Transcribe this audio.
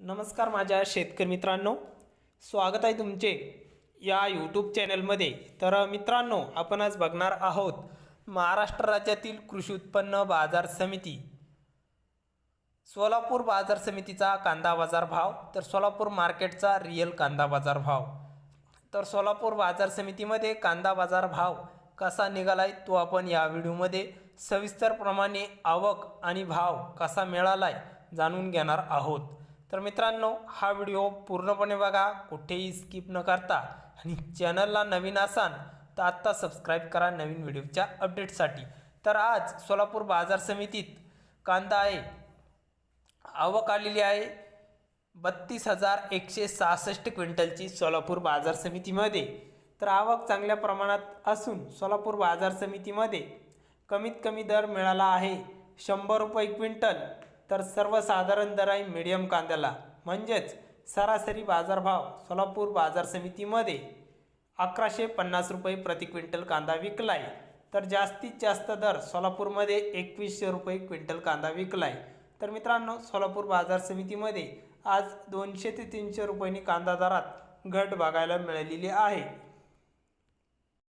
नमस्कार माझ्या शेतकरी मित्रांनो. स्वागत आहे तुमचे या यूट्यूब चॅनलमध्ये तर मित्रांनो आपण आज बघणार आहोत महाराष्ट्र राज्यातील कृषी उत्पन्न बाजार समिती. सोलापूर बाजार समितीचा कांदा बाजार भाव तर सोलापूर मार्केटचा रिअल कांदा बाजार भाव. तर सोलापूर बाजार समितीमध्ये कांदा बाजार भाव कसा निघालाय तो आपण या व्हिडिओमध्ये सविस्तरप्रमाणे आवक आणि भाव कसा मिळालाय जाणून घेणार आहोत. तर मित्रांनो हा व्हिडिओ पूर्णपणे बघा कुठेही स्किप न करता. आणि चॅनलला नवीन असाल तर आत्ता सबस्क्राईब करा नवीन व्हिडिओच्या अपडेटसाठी तर आज सोलापूर बाजार समितीत कांदा आहे. आवक आलेली आहे. बत्तीस हजार एकशे सहासष्ट क्विंटलची सोलापूर बाजार समितीमध्ये. तर आवक चांगल्या प्रमाणात असून सोलापूर बाजार समितीमध्ये कमीत कमी दर मिळाला आहे. शंभर रुपये क्विंटल. तर सर्वसाधारण दर आहे मिडियम कांद्याला म्हणजेच सरासरी बाजारभाव सोलापूर बाजार समितीमध्ये अकराशे पन्नास रुपये प्रति क्विंटल कांदा विकलाय. तर जास्तीत जास्त दर सोलापूरमध्ये एकवीसशे रुपये क्विंटल कांदा विकलाय. तर मित्रांनो सोलापूर बाजार समितीमध्ये आज दोनशे ते तीनशे रुपयांनी कांदा दरात घट बघायला मिळालेली आहे.